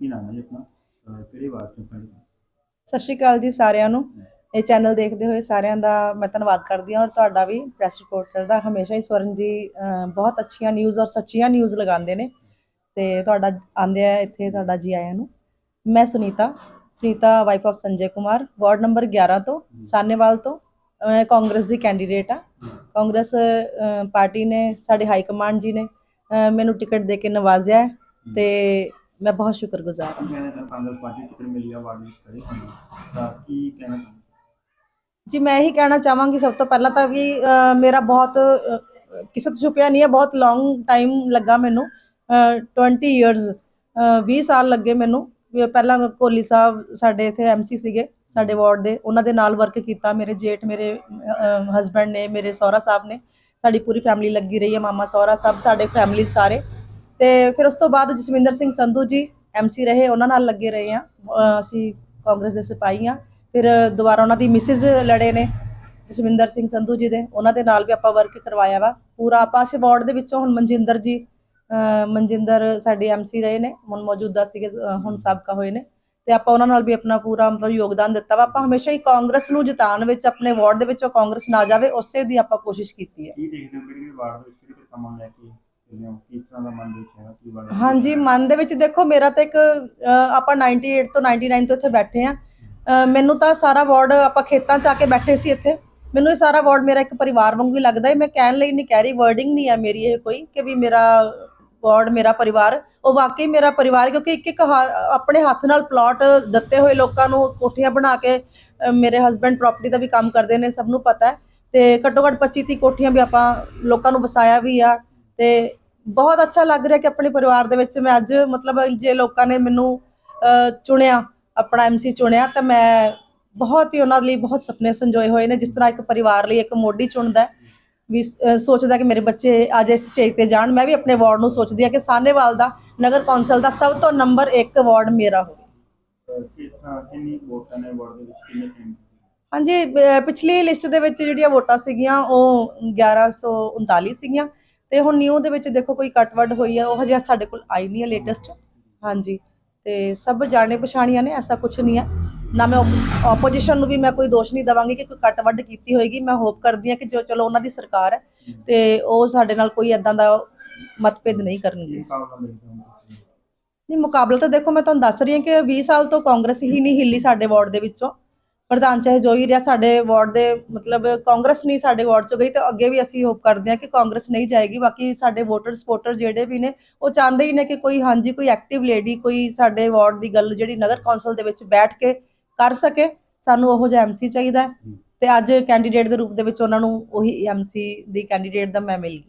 ਕੀ ਨਾਮ ਹੈ ਜੀ ਆਪਣਾ? ਅਹ ਕਿਹੜੀ ਵਾਰ ਤੋਂ ਪਿੰਡ ਤੋਂ? ਸਤਿ ਸ਼੍ਰੀ ਅਕਾਲ ਜੀ ਸਾਰਿਆਂ ਨੂੰ। ਇਹ ਚੈਨਲ ਦੇਖਦੇ ਹੋਏ ਸਾਰਿਆਂ ਦਾ ਮੈਂ ਧੰਨਵਾਦ ਕਰਦੀ ਹਾਂ ਔਰ ਤੁਹਾਡਾ ਵੀ ਪ੍ਰੈਸ ਰਿਪੋਰਟਰ ਦਾ। ਹਮੇਸ਼ਾ ਹੀ ਸਵਰਨ ਜੀ ਅਹ, ਬਹੁਤ ਅੱਛੀਆਂ ਨਿਊਜ਼ ਔਰ ਸੱਚੀਆਂ ਨਿਊਜ਼ ਲਗਾਉਂਦੇ ਨੇ। ਤੇ ਤੁਹਾਡਾ ਆਂਦੇ ਆ ਇੱਥੇ ਤੁਹਾਡਾ ਜੀ ਆਇਆਂ ਨੂੰ। ਮੈਂ Sunita Sunita wife of Sanjay Kumar ward number 11 ਤੋਂ ਸਾਨੇਵਾਲ ਤੋਂ। ਮੈਂ ਕਾਂਗਰਸ ਦੀ ਕੈਂਡੀਡੇਟ ਆ ਕਾਂਗਰਸ ਅਹ, ਪਾਰਟੀ ਨੇ ਸਾਡੇ ਹਾਈ ਕਮਾਂਡ ਜੀ ਨੇ ਅਹ, ਮੈਨੂੰ ਟਿਕਟ ਦੇ ਕੇ ਨਵਾਜ਼ਿਆ ਹੈ। ਤੇ ਮੈਂ ਬਹੁਤ ਸ਼ੁਕਰਗੁਜ਼ਾਰ ਹਾਂ। ਕਾਂਗਰਸ ਪਾਰਟੀ ਟਿਕਟ ਮਿਲੀ ਆ ਵਾਰਡ ਵਿੱਚ ਖੜੇ ਹੋਏ ਹੋ। ਤਾਂ ਕੀ ਕਹਿਣਾ ਚਾਹੁੰਦੇ ਜੀ ਮੈਂ ਇਹੀ ਕਹਿਣਾ ਚਾਹਾਂਗੀ ਸਭ ਤੋਂ ਪਹਿਲਾਂ ਤਾਂ ਵੀ ਮੇਰਾ ਬਹੁਤ ਕਿਸੇ ਤੋਂ ਛੁਪਿਆ ਨਹੀਂ ਹੈ ਬਹੁਤ ਲੌਂਗ ਟਾਈਮ ਲੱਗਾ ਮੈਨੂੰ। ਅਹ, 20 ਇਅਰਸ 20 ਸਾਲ ਲੱਗੇ ਮੈਨੂੰ। ਪਹਿਲਾਂ ਕੋਹਲੀ ਸਾਹਿਬ ਸਾਡੇ ਇੱਥੇ ਐਮਸੀ ਸੀਗੇ ਸਾਡੇ ਵਾਰਡ ਦੇ। ਉਹਨਾਂ ਦੇ ਨਾਲ ਵਰਕ ਕੀਤਾ ਮੇਰੇ ਜੇਠ ਮੇਰੇ ਹਸਬੰਡ ਨੇ ਮੇਰੇ ਸਹੁਰਾ ਸਾਹਿਬ ਨੇ। ਸਾਡੀ ਪੂਰੀ ਫੈਮਿਲੀ ਲੱਗੀ ਰਹੀ ਹੈ ਮਾਮਾ ਸਹੁਰਾ ਸਭ ਸਾਡੇ ਫੈਮਿਲੀ ਸਾਰੇ। ਤੇ ਫਿਰ ਉਸ ਤੋਂ ਬਾਅਦ ਜਸਵਿੰਦਰ ਸਿੰਘ ਸੰਧੂ ਜੀ ਐਮਸੀ ਰਹੇ, ਉਹਨਾਂ ਨਾਲ ਲੱਗੇ ਰਹੇ ਆ ਅਸੀਂ ਕਾਂਗਰਸ ਦੇ ਸਿਪਾਹੀ ਆ ਫਿਰ ਦੁਬਾਰਾ ਉਹਨਾਂ ਦੀ ਮਿਸਿਸ ਲੜੇ ਨੇ, ਜਸਵਿੰਦਰ ਸਿੰਘ ਸੰਧੂ ਜੀ ਦੇ। ਉਹਨਾਂ ਦੇ ਨਾਲ ਵੀ ਆਪਾਂ ਵਰਕ ਕਰਵਾਇਆ ਵਾ। ਪੂਰਾ ਆਪਾਂ ਇਸ ਵਾਰਡ ਦੇ ਵਿੱਚੋਂ ਹੁਣ ਮਨਜਿੰਦਰ ਜੀ ਮਨਜਿੰਦਰ ਸਾਡੇ ਐਮਸੀ ਰਹੇ ਨੇ, ਹੁਣ ਮੌਜੂਦਾ ਸੀਗੇ ਹੁਣ ਸਾਬਕਾ ਹੋਏ ਨੇ। ਤੇ ਆਪਾਂ ਉਹਨਾਂ ਨਾਲ ਵੀ ਆਪਣਾ ਪੂਰਾ ਮਤਲਬ ਯੋਗਦਾਨ ਦਿੱਤਾ ਵਾ। ਆਪਾਂ ਹਮੇਸ਼ਾ ਹੀ ਕਾਂਗਰਸ ਨੂੰ ਜਿਤਾਉਣ ਵਿੱਚ, ਆਪਣੇ ਵਾਰਡ ਦੇ ਵਿੱਚੋਂ ਕਾਂਗਰਸ ਨਾ ਜਾਵੇ, ਉਸੇ ਦੀ ਆਪਾਂ ਕੋਸ਼ਿਸ਼ ਕੀਤੀ ਹੈ। ਕੀ ਦੇਖਦੇ ਹੋ ਕਿਹੜੀ ਵਾਰਡ ਦੇ ਵਿੱਚ ਕਿਹੜੇ ਕੰਮਾਂ ਲੈ ਕੇ ਚੱਲੇ ਹੋ ਕਿਸ ਤਰ੍ਹਾਂ ਦਾ ਮਨ ਦੇ ਵਿੱਚ ਹੈਗਾ ਕੀ ਵਾਰਡ ਹਾਂਜੀ ਮਨ ਦੇ ਵਿੱਚ ਦੇਖੋ ਮੇਰਾ ਤਾਂ ਇੱਕ ਆਪਾਂ 98 ਤੋਂ 99 ਤੋਂ ਇੱਥੇ ਬੈਠੇ ਆ ਮੈਨੂੰ ਤਾਂ ਸਾਰਾ ਵਾਰਡ ਆਪਾਂ ਖੇਤਾਂ 'ਚ ਆ ਕੇ ਬੈਠੇ ਸੀ ਇੱਥੇ। ਮੈਨੂੰ ਇਹ ਸਾਰਾ ਵਾਰਡ ਮੇਰਾ ਇੱਕ ਪਰਿਵਾਰ ਵਾਂਗੂ ਹੀ ਲੱਗਦਾ ਹੈ। ਮੈਂ ਕਹਿਣ ਲਈ ਨਹੀਂ ਕਹਿ ਰਹੀ ਵਰਡਿੰਗ ਨਹੀਂ ਹੈ ਮੇਰੀ ਇਹ ਕੋਈ ਕਿ ਵੀ ਮੇਰਾ ਵਾਰਡ ਮੇਰਾ ਪਰਿਵਾਰ ਉਹ ਵਾਕਈ ਮੇਰਾ ਪਰਿਵਾਰ ਹੈ, ਕਿਉਂਕਿ ਇੱਕ ਇੱਕ ਹਾ- ਆਪਣੇ ਹੱਥ ਨਾਲ ਪਲਾਟ ਦਿੱਤੇ ਹੋਏ ਲੋਕਾਂ ਨੂੰ ਕੋਠੀਆਂ ਬਣਾ ਕੇ ਮੇਰੇ ਹਸਬੰਡ ਪ੍ਰਾਪਰਟੀ ਦਾ ਵੀ ਕੰਮ ਕਰਦੇ ਨੇ ਸਭ ਨੂੰ ਪਤਾ ਹੈ। ਤੇ ਘੱਟੋ ਘੱਟ 25 30 ਕੋਠੀਆਂ ਵੀ ਆਪਾਂ ਲੋਕਾਂ ਨੂੰ ਵਸਾਇਆ ਵੀ ਆ। ਤੇ ਬਹੁਤ ਅੱਛਾ ਲੱਗ ਰਿਹਾ ਕਿ ਆਪਣੇ ਪਰਿਵਾਰ ਦੇ ਵਿੱਚ ਮੈਂ ਅੱਜ ਮਤਲਬ ਜੇ ਲੋਕਾਂ ਨੇ ਮੈਨੂੰ ਚੁਣਿਆ ਆਪਣਾ ਐਮਸੀ ਚੁਣਿਆ ਤਾਂ ਮੈਂ ਬਹੁਤ ਹੀ ਉਹਨਾਂ ਲਈ ਬਹੁਤ ਸੁਪਨੇ ਸੰਜੋਏ ਹੋਏ ਨੇ ਜਿਸ ਤਰ੍ਹਾਂ ਇੱਕ ਪਰਿਵਾਰ ਲਈ ਇੱਕ ਮੋਢੀ ਚੁਣਦਾ ਵੀ ਸੋਚਦਾ ਕਿ ਮੇਰੇ ਬੱਚੇ ਅੱਜ ਇਸ ਸਟੇਜ ਤੇ ਜਾਣ। ਮੈਂ ਵੀ ਆਪਣੇ ਵਾਰਡ ਨੂੰ ਸੋਚਦੀ ਹਾਂ ਕਿ ਸਾਹਨੇਵਾਲ ਦਾ ਨਗਰ ਕੌਂਸਲ ਦਾ ਸਭ ਤੋਂ ਨੰਬਰ 1 ਵਾਰਡ ਮੇਰਾ ਹੋਵੇ। ਅਹ ਕਿਸ ਤਰ੍ਹਾਂ ਕਿੰਨੀ ਵੋਟਾਂ ਨੇ ਵਾਰਡ ਦੇ ਵਿੱਚ ਕਿੰਨੇ ਕੈਂਡੀਡੇਟ ਹਾਂਜੀ ਪਿਛਲੀ ਲਿਸਟ ਦੇ ਵਿੱਚ ਜਿਹੜੀਆਂ ਵੋਟਾਂ ਸੀਗੀਆਂ ਉਹ 1139 ਸੀਗੀਆਂ। ਤੇ ਹੁਣ ਨਿਊ ਦੇ ਵਿੱਚ ਦੇਖੋ ਕੋਈ ਕੱਟਵੱਡ ਹੋਈ ਹੈ ਉਹ ਹਜੇ ਸਾਡੇ ਕੋਲ ਆਈ ਨਹੀਂ ਹੈ ਲੇਟੈਸਟ ਹਾਂਜੀ, ਤੇ ਸਭ ਜਾਣੇ ਪਛਾਣੀਆਂ ਨੇ, ਐਸਾ ਕੁਝ ਨਹੀਂ ਹੈ ਨਾ ਮੈਂ ਆਪੋਜੀਸ਼ਨ ਨੂੰ ਵੀ ਮੈਂ ਕੋਈ ਦੋਸ਼ ਨਹੀਂ ਦਵਾਂਗੀ ਕਿ ਕੋਈ ਕੱਟਵੱਡ ਕੀਤੀ ਹੋਏਗੀ। ਮੈਂ ਹੋਪ ਕਰਦੀ ਹਾਂ ਕਿ ਜੋ ਚਲੋ ਉਹਨਾਂ ਦੀ ਸਰਕਾਰ ਹੈ, ਤੇ ਉਹ ਸਾਡੇ ਨਾਲ ਕੋਈ ਐਦਾਂ ਦਾ ਮਤਭੇਦ ਨਹੀਂ ਕਰਨਗੇ। ਮੁਕਾਬਲਾ ਨਹੀਂ, ਮੁਕਾਬਲਾ ਤਾਂ ਦੇਖੋ, ਮੈਂ ਤੁਹਾਨੂੰ ਦੱਸ ਰਹੀ ਹਾਂ ਕਿ 20 ਸਾਲ ਤੋਂ ਕਾਂਗਰਸ ਹੀ ਨਹੀਂ ਹਿੱਲੀ ਸਾਡੇ ਵਾਰਡ ਦੇ ਵਿੱਚੋਂ। ਪ੍ਰਧਾਨ ਚਾਹੇ ਜੋ ਹੀ ਰਿਹਾ, ਸਾਡੇ ਵਾਰਡ ਦੇ ਮਤਲਬ ਕਾਂਗਰਸ ਨਹੀਂ ਸਾਡੇ ਵਾਰਡ ਚੋਂ ਗਈ ਤੇ ਅੱਗੇ ਵੀ ਅਸੀਂ ਹੋਪ ਕਰਦੇ ਹਾਂ ਕਿ ਕਾਂਗਰਸ ਨਹੀਂ ਜਾਏਗੀ। ਬਾਕੀ ਸਾਡੇ ਵੋਟਰ ਸਪੋਰਟਰ ਜਿਹੜੇ ਵੀ ਨੇ, ਉਹ ਚਾਹੁੰਦੇ ਹੀ ਨੇ ਕਿ ਕੋਈ ਹਾਂਜੀ, ਕੋਈ ਐਕਟਿਵ ਲੇਡੀ ਕੋਈ ਸਾਡੇ ਵਾਰਡ ਦੀ ਗੱਲ ਜਿਹੜੀ ਨਗਰ ਕੌਂਸਲ ਦੇ ਵਿੱਚ ਬੈਠ ਕੇ ਕਰ ਸਕੇ, ਸਾਨੂੰ ਉਹੋ ਜਿਹਾ ਐਮਸੀ ਚਾਹੀਦਾ ਹੈ। ਤੇ ਅੱਜ ਕੈਂਡੀਡੇਟ ਦੇ ਰੂਪ ਦੇ ਵਿੱਚ ਉਹਨਾਂ ਨੂੰ ਉਹੀ ਐਮਸੀ ਦੀ ਕੈਂਡੀਡੇਟ ਦਾ ਮੈਂ ਮਿਲ ਗਈ